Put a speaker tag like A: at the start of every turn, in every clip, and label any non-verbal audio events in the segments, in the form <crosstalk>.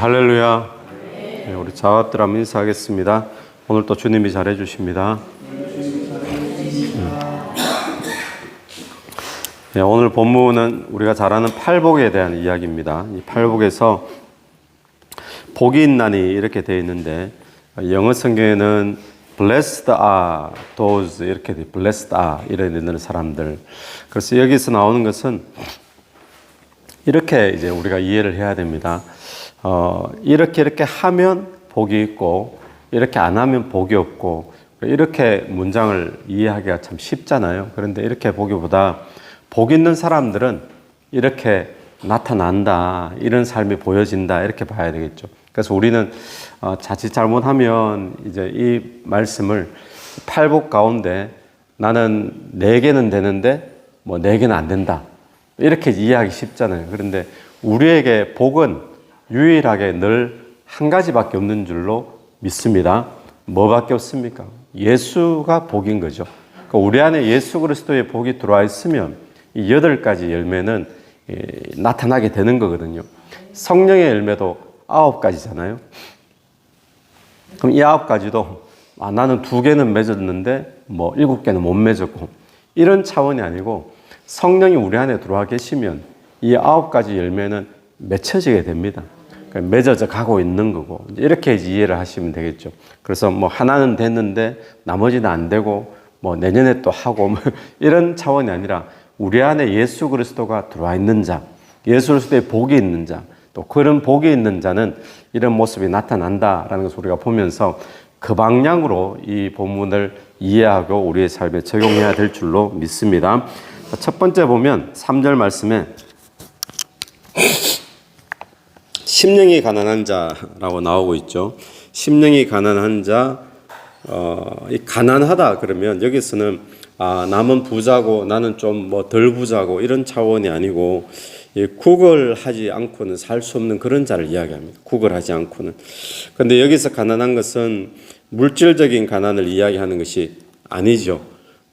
A: 할렐루야. 네, 우리 자와들 한번 인사하겠습니다. 오늘 또 주님이 잘해 주십니다. 네, 오늘 본문은 우리가 잘 아는 팔복에 대한 이야기입니다. 이 팔복에서 복이 있나니 이렇게 되어 있는데 영어 성경에는 blessed are those 이렇게 돼 blessed are 이래 있는 사람들. 그래서 여기서 나오는 것은 이렇게 이제 우리가 이해를 해야 됩니다. 어, 이렇게 이렇게 하면 복이 있고 이렇게 안 하면 복이 없고 이렇게 문장을 이해하기가 참 쉽잖아요. 그런데 이렇게 보기보다 복 있는 사람들은 이렇게 나타난다, 이런 삶이 보여진다 이렇게 봐야 되겠죠. 그래서 우리는 어, 자칫 잘못하면 이제 이 말씀을 팔복 가운데 나는 네 개는 되는데 뭐 네 개는 안 된다. 이렇게 이해하기 쉽잖아요. 그런데 우리에게 복은 유일하게 늘 한 가지밖에 없는 줄로 믿습니다. 뭐밖에 없습니까? 예수가 복인 거죠. 그러니까 우리 안에 예수 그리스도의 복이 들어와 있으면 이 여덟 가지 열매는 나타나게 되는 거거든요. 성령의 열매도 아홉 가지잖아요. 그럼 이 아홉 가지도 아, 나는 두 개는 맺었는데 뭐 일곱 개는 못 맺었고 이런 차원이 아니고 성령이 우리 안에 들어와 계시면 이 아홉 가지 열매는 맺혀지게 됩니다. 그러니까 맺어져 가고 있는 거고 이렇게 이해를 하시면 되겠죠. 그래서 뭐 하나는 됐는데 나머지는 안 되고 뭐 내년에 또 하고 뭐 <laughs> 이런 차원이 아니라 우리 안에 예수 그리스도가 들어와 있는 자, 예수 그리스도의 복이 있는 자, 또 그런 복이 있는 자는 이런 모습이 나타난다라는 것을 우리가 보면서 그 방향으로 이 본문을 이해하고 우리의 삶에 적용해야 될 줄로 믿습니다. 첫 번째 보면 3절 말씀에 심령이 가난한 자라고 나오고 있죠. 심령이 가난한 자, 어, 이 가난하다 그러면 여기서는 아, 남은 부자고 나는 좀 뭐 덜 부자고 이런 차원이 아니고 이 구걸하지 않고는 살 수 없는 그런 자를 이야기합니다. 구걸하지 않고는. 그런데 여기서 가난한 것은 물질적인 가난을 이야기하는 것이 아니죠.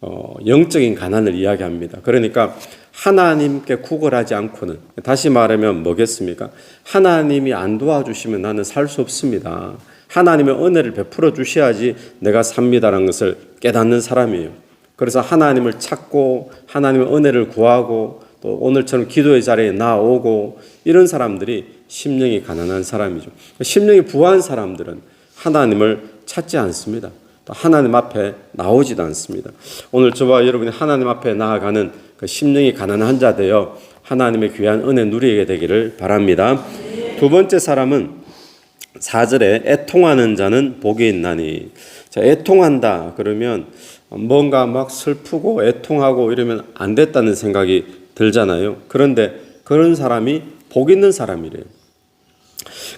A: 어, 영적인 가난을 이야기합니다. 그러니까 하나님께 구걸하지 않고는 다시 말하면 뭐겠습니까? 하나님이 안 도와주시면 나는 살 수 없습니다. 하나님의 은혜를 베풀어 주셔야지 내가 삽니다라는 것을 깨닫는 사람이에요. 그래서 하나님을 찾고 하나님의 은혜를 구하고 또 오늘처럼 기도의 자리에 나오고 이런 사람들이 심령이 가난한 사람이죠. 심령이 부한 사람들은 하나님을 찾지 않습니다. 또 하나님 앞에 나오지도 않습니다. 오늘 저와 여러분이 하나님 앞에 나아가는 그 심령이 가난한 자 되어 하나님의 귀한 은혜 누리게 되기를 바랍니다. 두 번째 사람은 4절에 애통하는 자는 복이 있나니. 자, 애통한다 그러면 뭔가 막 슬프고 애통하고 이러면 안 됐다는 생각이 들잖아요. 그런데 그런 사람이 복 있는 사람이래요.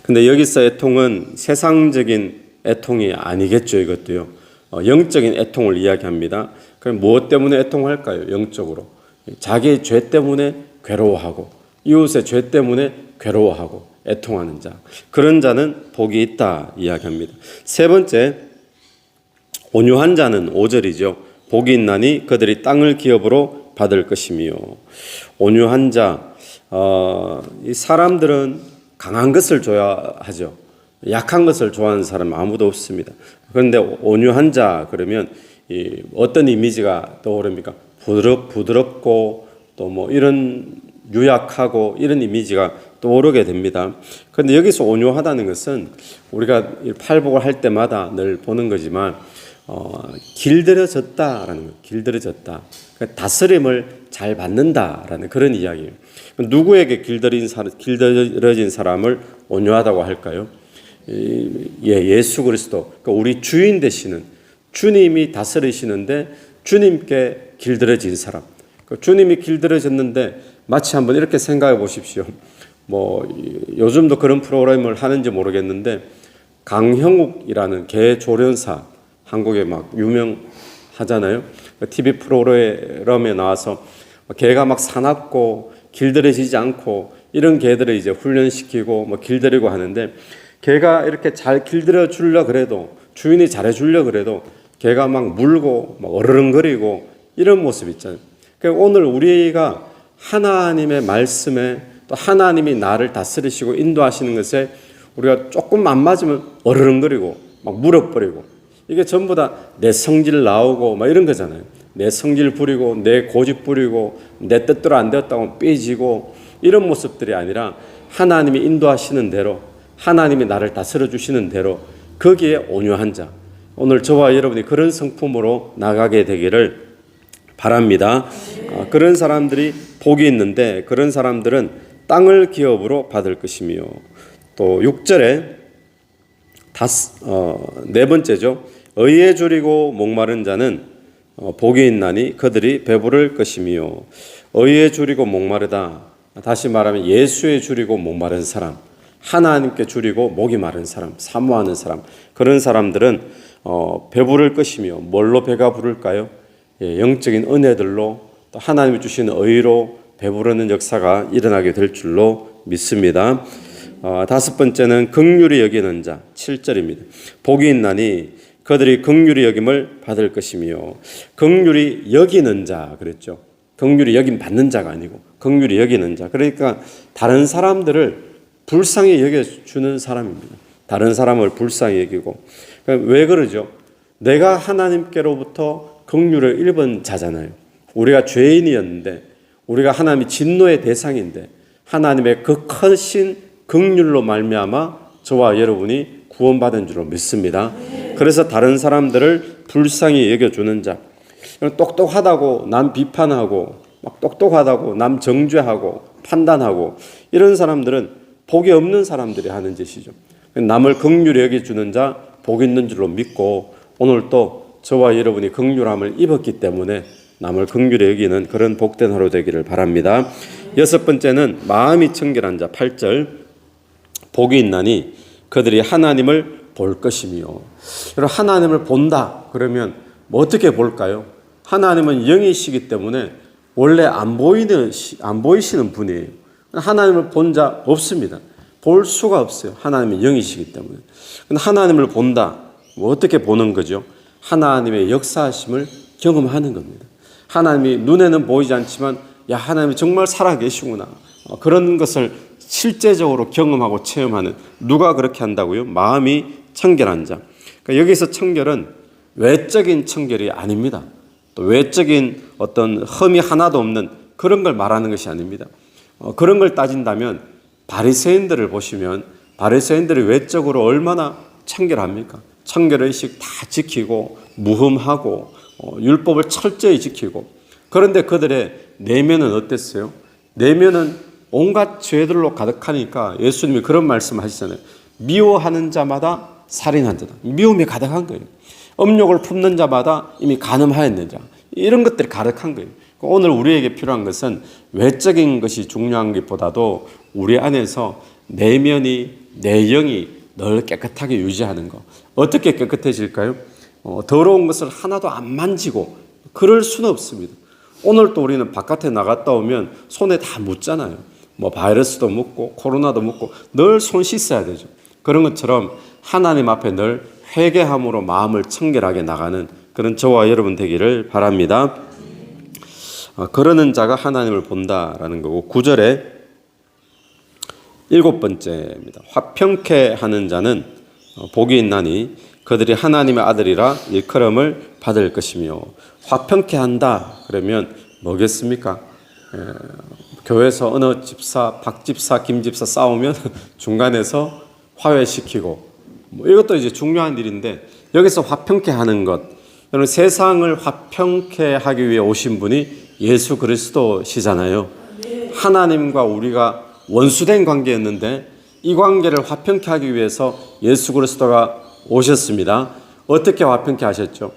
A: 근데 여기서 애통은 세상적인 애통이 아니겠죠, 이것도요. 어, 영적인 애통을 이야기합니다. 그럼 무엇 때문에 애통할까요? 영적으로. 자기의 죄 때문에 괴로워하고, 이웃의 죄 때문에 괴로워하고, 애통하는 자. 그런 자는 복이 있다 이야기합니다. 세 번째, 온유한 자는 5절이죠. 복이 있나니 그들이 땅을 기업으로 받을 것이며 온유한 자, 어, 이 사람들은 강한 것을 좋아하죠. 약한 것을 좋아하는 사람 아무도 없습니다. 그런데 온유한 자 그러면 이 어떤 이미지가 떠오릅니까? 부드럽 부드럽고 또 뭐 이런 유약하고 이런 이미지가 떠오르게 됩니다. 그런데 여기서 온유하다는 것은 우리가 팔복을 할 때마다 늘 보는 거지만 어, 길들여졌다라는 거, 길들여졌다. 그러니까 다스림을 잘 받는다라는 그런 이야기예요. 누구에게 길들인 사, 길들여진 사람을 온유하다고 할까요? 예, 예수 그리스도, 그러니까 우리 주인 되시는 주님이 다스리시는데 주님께 길들여진 사람. 그러니까 주님이 길들여졌는데 마치 한번 이렇게 생각해 보십시오. 뭐 요즘도 그런 프로그램을 하는지 모르겠는데 강형욱이라는 개 조련사 한국에 막 유명하잖아요. TV 프로그램에 나와서 개가 막 사납고 길들여지지 않고 이런 개들을 이제 훈련시키고 뭐 길들이고 하는데 개가 이렇게 잘 길들여 주려 그래도 주인이 잘해 주려 그래도 개가 막 물고 막 어르렁거리고 이런 모습 있잖아요. 그러니까 오늘 우리가 하나님의 말씀에 또 하나님이 나를 다스리시고 인도하시는 것에 우리가 조금 안 맞으면 어르렁거리고 막 물어버리고 이게 전부 다 내 성질 나오고 막 이런 거잖아요. 내 성질 부리고 내 고집 부리고 내 뜻대로 안 되었다고 삐지고 이런 모습들이 아니라 하나님이 인도하시는 대로 하나님이 나를 다스려 주시는 대로 거기에 온유한 자 오늘 저와 여러분이 그런 성품으로 나가게 되기를 바랍니다. 아, 그런 사람들이 복이 있는데 그런 사람들은 땅을 기업으로 받을 것이며 또 6절에 다섯 어, 네 번째죠. 의에 줄이고 목마른 자는 어, 복이 있나니 그들이 배부를 것이며 의에 줄이고 목마르다. 다시 말하면 예수에 줄이고 목마른 사람, 하나님께 줄이고 목이 마른 사람, 사모하는 사람 그런 사람들은 어, 배부를 것이며 뭘로 배가 부를까요? 예, 영적인 은혜들로 또 하나님이 주시는 의로 배부르는 역사가 일어나게 될 줄로 믿습니다. 어, 다섯 번째는 극률이 여기는 자 7절입니다. 복이 있나니 그들이 극률이 여김을 받을 것이며 극률이 여기는 자 그랬죠. 극률이 여김 받는 자가 아니고 극률이 여기는 자. 그러니까 다른 사람들을 불쌍히 여겨 주는 사람입니다. 다른 사람을 불쌍히 여기고 왜 그러죠? 내가 하나님께로부터 긍휼을 입은 자잖아요. 우리가 죄인이었는데 우리가 하나님의 진노의 대상인데 하나님의 그 크신 긍휼로 말미암아 저와 여러분이 구원받은 줄로 믿습니다. 그래서 다른 사람들을 불쌍히 여겨주는 자, 똑똑하다고 남 비판하고 막 똑똑하다고 남 정죄하고 판단하고 이런 사람들은 복이 없는 사람들이 하는 짓이죠. 남을 긍휼히 여겨주는 자, 복 있는 줄로 믿고 오늘 또 저와 여러분이 긍휼함을 입었기 때문에 남을 긍휼히 여기는 그런 복된 하루 되기를 바랍니다. 여섯 번째는 마음이 청결한 자 8절 복이 있나니 그들이 하나님을 볼 것이며 여러분 하나님을 본다 그러면 뭐 어떻게 볼까요? 하나님은 영이시기 때문에 원래 안 보이는 안 보이시는 분이에요. 하나님을 본 자 없습니다. 볼 수가 없어요. 하나님은 영이시기 때문에. 근데 하나님을 본다. 뭐 어떻게 보는 거죠? 하나님의 역사하심을 경험하는 겁니다. 하나님이 눈에는 보이지 않지만 야 하나님이 정말 살아 계시구나. 어, 그런 것을 실제적으로 경험하고 체험하는 누가 그렇게 한다고요? 마음이 청결한 자. 그러니까 여기서 청결은 외적인 청결이 아닙니다. 또 외적인 어떤 흠이 하나도 없는 그런 걸 말하는 것이 아닙니다. 어, 그런 걸 따진다면 바리새인들을 보시면 바리새인들이 외적으로 얼마나 청결합니까? 청결의식 다 지키고 무흠하고 어, 율법을 철저히 지키고 그런데 그들의 내면은 어땠어요? 내면은 온갖 죄들로 가득하니까 예수님이 그런 말씀 하시잖아요. 미워하는 자마다 살인한 자다. 미움이 가득한 거예요. 음욕을 품는 자마다 이미 간음하였는 자. 이런 것들이 가득한 거예요. 오늘 우리에게 필요한 것은 외적인 것이 중요한 것보다도 우리 안에서 내면이 내영이 늘 깨끗하게 유지하는 것. 어떻게 깨끗해질까요? 어, 더러운 것을 하나도 안 만지고 그럴 수는 없습니다. 오늘 또 우리는 바깥에 나갔다 오면 손에 다 묻잖아요. 뭐 바이러스도 묻고 코로나도 묻고 늘 손 씻어야 되죠. 그런 것처럼 하나님 앞에 늘 회개함으로 마음을 청결하게 나가는 그런 저와 여러분 되기를 바랍니다. 어, 그러는 자가 하나님을 본다라는 거고 구절에 일곱 번째입니다. 화평케 하는 자는 어, 복이 있나니 그들이 하나님의 아들이라 일컬음을 받을 것이며 화평케 한다 그러면 뭐겠습니까? 에, 교회에서 어느 집사, 박 집사, 김 집사 싸우면 <laughs> 중간에서 화해시키고 뭐 이것도 이제 중요한 일인데 여기서 화평케 하는 것 여러분 세상을 화평케 하기 위해 오신 분이 예수 그리스도시잖아요. 하나님과 우리가 원수된 관계였는데 이 관계를 화평케 하기 위해서 예수 그리스도가 오셨습니다. 어떻게 화평케 하셨죠?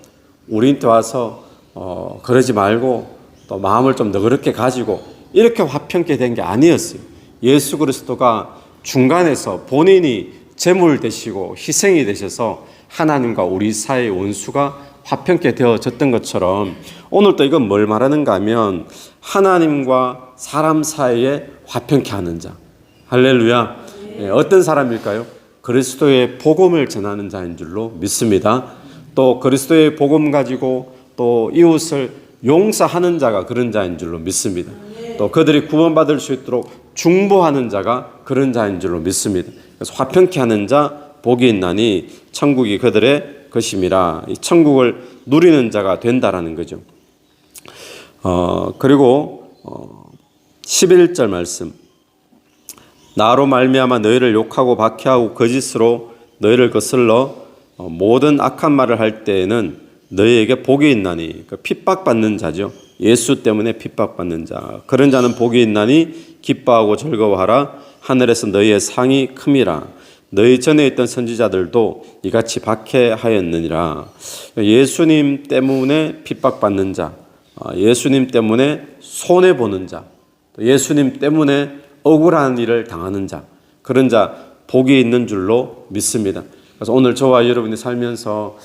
A: 우리한테 와서 어, 그러지 말고 또 마음을 좀 너그럽게 가지고 이렇게 화평케 된 게 아니었어요. 예수 그리스도가 중간에서 본인이 제물 되시고 희생이 되셔서 하나님과 우리 사이의 원수가 화평케 되어졌던 것처럼 오늘도 이건 뭘 말하는가 하면 하나님과 사람 사이에 화평케 하는 자. 할렐루야. 예, 어떤 사람일까요? 그리스도의 복음을 전하는 자인 줄로 믿습니다. 또 그리스도의 복음 가지고 또 이웃을 용서하는 자가 그런 자인 줄로 믿습니다. 또 그들이 구원받을 수 있도록 중보하는 자가 그런 자인 줄로 믿습니다. 그래서 화평케 하는 자 복이 있나니 천국이 그들의 것임이라. 이 천국을 누리는 자가 된다라는 거죠. 어, 그리고 어, 11절 말씀. 나로 말미암아 너희를 욕하고 박해하고 거짓으로 너희를 거슬러 어, 모든 악한 말을 할 때에는 너희에게 복이 있나니 그 핍박받는 자죠. 예수 때문에 핍박받는 자. 그런 자는 복이 있나니 기뻐하고 즐거워하라. 하늘에서 너희의 상이 큼이라. 너희 전에 있던 선지자들도 이같이 박해하였느니라. 예수님 때문에 핍박받는 자, 아, 예수님 때문에 손해 보는 자, 또 예수님 때문에 억울한 일을 당하는 자, 그런 자 복이 있는 줄로 믿습니다. 그래서 오늘 저와 여러분이 살면서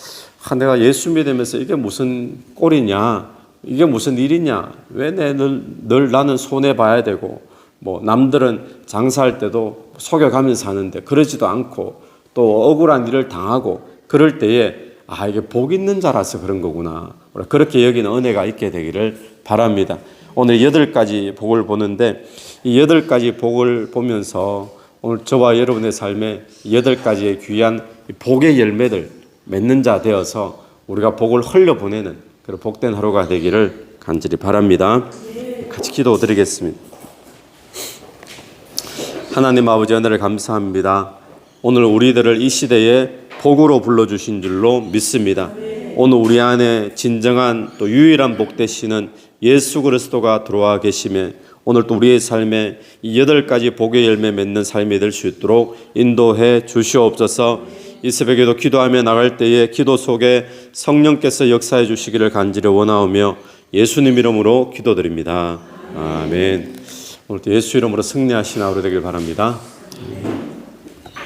A: 아, 내가 예수 믿으면서 이게 무슨 꼴이냐, 이게 무슨 일이냐, 왜 내늘 늘 나는 손해 봐야 되고, 뭐 남들은 장사할 때도 속여가면서 하는데 그러지도 않고 또 억울한 일을 당하고 그럴 때에 아 이게 복 있는 자라서 그런 거구나 그렇게 여기는 은혜가 있게 되기를 바랍니다. 오늘 여덟 가지 복을 보는데 이 여덟 가지 복을 보면서 오늘 저와 여러분의 삶에 여덟 가지의 귀한 복의 열매들 맺는 자 되어서 우리가 복을 흘려 보내는 그런 복된 하루가 되기를 간절히 바랍니다. 같이 기도 드리겠습니다. 하나님 아버지 은혜를 감사합니다. 오늘 우리들을 이 시대에 복으로 불러주신 줄로 믿습니다. 오늘 우리 안에 진정한 또 유일한 복 되시는 예수 그리스도가 들어와 계심에 오늘 또 우리의 삶에 이 여덟 가지 복의 열매 맺는 삶이 될 수 있도록 인도해 주시옵소서. 이 새벽에도 기도하며 나갈 때에 기도 속에 성령께서 역사해 주시기를 간절히 원하오며 예수님 이름으로 기도드립니다. 아멘. 오늘도 예수 이름으로 승리하신 하루 되길 바랍니다.